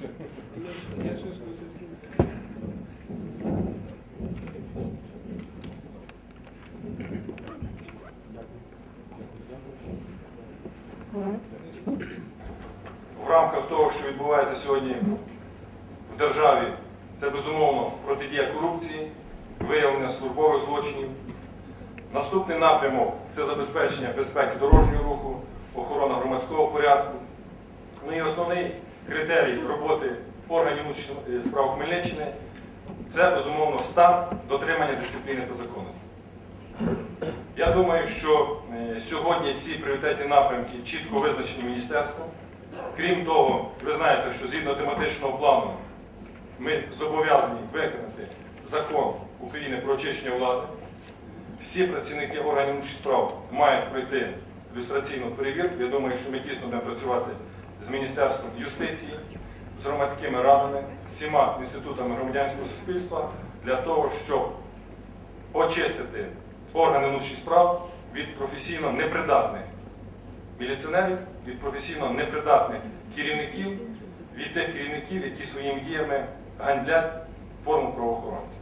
В рамках того, що відбувається сьогодні в державі, це безумовно протидія корупції, виявлення службових злочинів. Наступний напрямок це забезпечення безпеки дорожнього руху, охорона громадського порядку. Ну і основний критерій роботи органів внутрішніх справ Хмельниччини це безумовно стан дотримання дисципліни та законності. Я думаю, що е, сьогодні ці пріоритетні напрямки чітко визначені міністерством. Крім того, ви знаєте, що згідно тематичного плану ми зобов'язані виконати закон України про очищення влади. Всі працівники органів внутрішніх справ мають пройти люстраційну перевірку. Я думаю, що ми тісно будемо працювати з Міністерством юстиції, з громадськими радами, всіма інститутами громадянського суспільства для того, щоб очистити органи внутрішніх справ від професійно непридатних міліціонерів, від професійно непридатних керівників, від тих керівників, які своїми діями ганьблять форму правоохоронців.